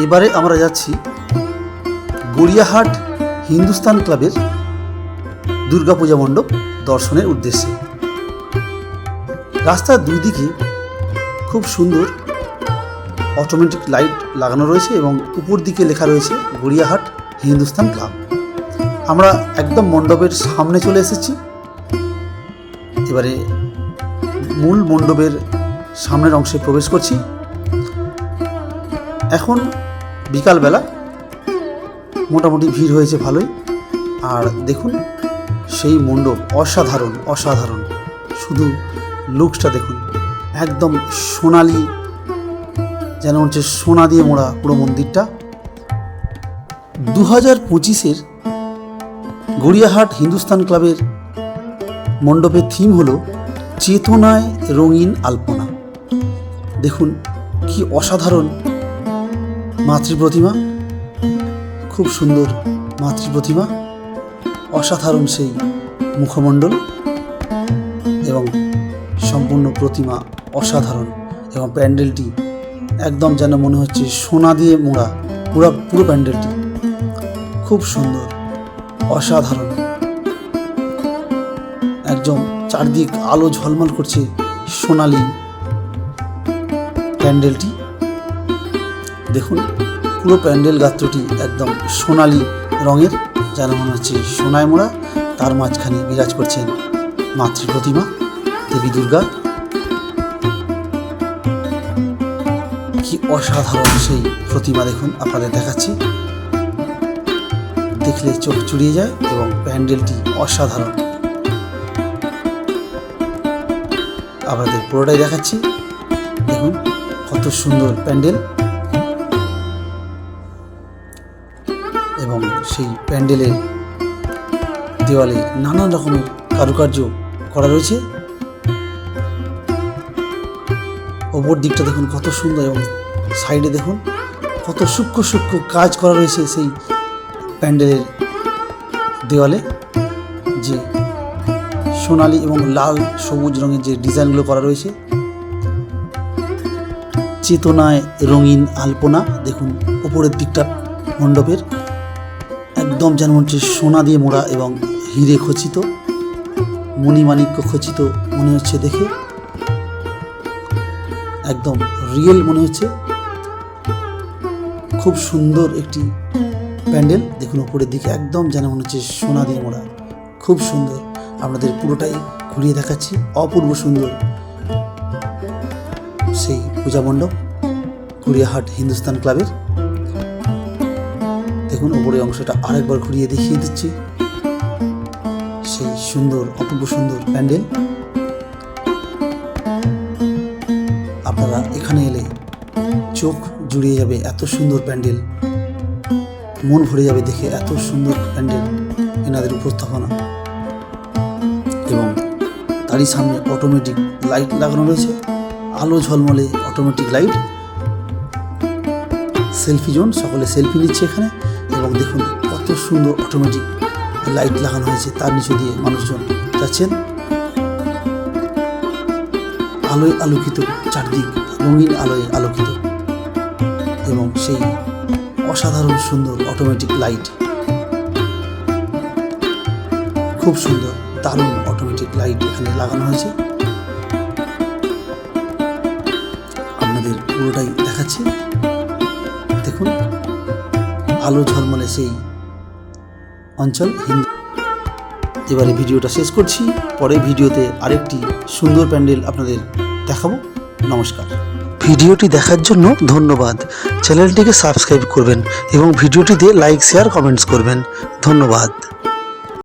এবারে আমরা যাচ্ছি গড়িয়াহাট হিন্দুস্তান ক্লাবের দুর্গাপূজা মণ্ডপ দর্শনের উদ্দেশ্যে। রাস্তার দুই দিকে খুব সুন্দর অটোমেটিক লাইট লাগানো রয়েছে এবং উপর দিকে লেখা রয়েছে গড়িয়াহাট হিন্দুস্তান ক্লাব। আমরা একদম মণ্ডপের সামনে চলে এসেছি। এবারে মূল মণ্ডপের সামনের অংশে প্রবেশ করছি। এখন বিকালবেলা মোটামুটি ভিড় হয়েছে ভালোই। আর দেখুন, সেই মণ্ডপ অসাধারণ অসাধারণ। শুধু লুকসটা দেখুন, একদম সোনালি, যেন হচ্ছে সোনা দিয়ে মোড়া পুরো মন্দিরটা। দু হাজার পঁচিশের গড়িয়াহাট হিন্দুস্তান ক্লাবের মণ্ডপের থিম হলো চেতনায় রঙিন আলপনা। দেখুন, কি অসাধারণ মাতৃ প্রতিমা খুব সুন্দর মাতৃ প্রতিমা অসাধারণ সেই মুখমণ্ডল এবং সম্পূর্ণ প্রতিমা অসাধারণ এবং প্যান্ডেলটি একদম যেন মনে হচ্ছে সোনা দিয়ে মোড়া, পুরো পুরো প্যান্ডেলটি। খুব সুন্দর, অসাধারণ। একদম চারদিক আলো ঝলমল করছে সোনালি প্যান্ডেলটি। দেখুন, পুরো প্যান্ডেল গাত্রটি একদম সোনালি রঙের যেন মনে হচ্ছে সোনায় মোড়া। তার মাঝখানে বিরাজ করছেন মাতৃ প্রতিমা, দেবী দুর্গা। কি অসাধারণ সেই প্রতিমা দেখুন, আপনাদের দেখাচ্ছি। দেখলে চোখ জুড়িয়ে যায় এবং প্যান্ডেলটি অসাধারণ। আপনাদের পুরোটাই দেখাচ্ছি। দেখুন, কত সুন্দর প্যান্ডেল। এবং সেই প্যান্ডেলের দেওয়ালে নানান রকমের কারুকার্য করা রয়েছে। ওপর দিকটা দেখুন কত সুন্দর এবং সাইডে দেখুন কত সূক্ষ্ম সূক্ষ্ম কাজ করা রয়েছে সেই প্যান্ডেলের দেওয়ালে। যে সোনালি এবং লাল, সবুজ রঙের যে ডিজাইনগুলো করা রয়েছে। চেতনায় রঙিন আলপনা, দেখুন ওপরের দিকটা মণ্ডপের। একদম যেন হচ্ছে সোনা দিয়ে মোড়া এবং হিরে খচিত, মণিমাণিক্য খচিত মনে হচ্ছে দেখে। একদম রিয়েল মনে হচ্ছে। খুব সুন্দর একটি প্যান্ডেল, দেখুন উপরের দিকে একদম যেন মনে হচ্ছে সোনা দিয়ে মোড়া খুব সুন্দর। আপনাদের পুরোটাই ঘুরিয়ে দেখাচ্ছি। অপূর্ব সুন্দর সেই পূজা মণ্ডপ কুড়িয়াহাট হিন্দুস্তান ক্লাবের। দেখুন, উপরের অংশটা আরেকবার ঘুরিয়ে দেখিয়ে দিচ্ছি। সেই সুন্দর, অপূর্ব সুন্দর প্যান্ডেল। আপনারা এখানে এলে চোখ জুড়িয়ে যাবে এত সুন্দর প্যান্ডেল। মন ভরে যাবে দেখে এত সুন্দর প্যান্ডেল এনাদের উপস্থাপনা। এবং তারই সামনে অটোমেটিক লাইট লাগানো রয়েছে। আলো ঝলমলে অটোমেটিক লাইট সেলফি জোন, সকলে সেলফি নিচ্ছে এখানে। এবং দেখুন, কত সুন্দর অটোমেটিক লাইট লাগানো হয়েছে, তার নিচে দিয়ে মানুষজন যাচ্ছেন। আলোয় আলোকিত, চারদিক রঙিন আলোয় আলোকিত। এবং সেই অসাধারণ সুন্দর অটোমেটিক লাইট খুব সুন্দর, দারুণ অটোমেটিক লাইট এখানে লাগানো হয়েছে। আপনাদের পুরোটাই দেখাচ্ছি। আলো ঝলমলে সেই অঞ্চল হিন্দু। এবারে ভিডিওটা শেষ করছি। পরে ভিডিওতে আরেকটি সুন্দর প্যান্ডেল আপনাদের দেখাবো। নমস্কার। ভিডিওটি দেখার জন্য ধন্যবাদ। চ্যানেলটিকে সাবস্ক্রাইব করবেন এবং ভিডিওটিতে লাইক, শেয়ার, কমেন্টস করবেন। ধন্যবাদ।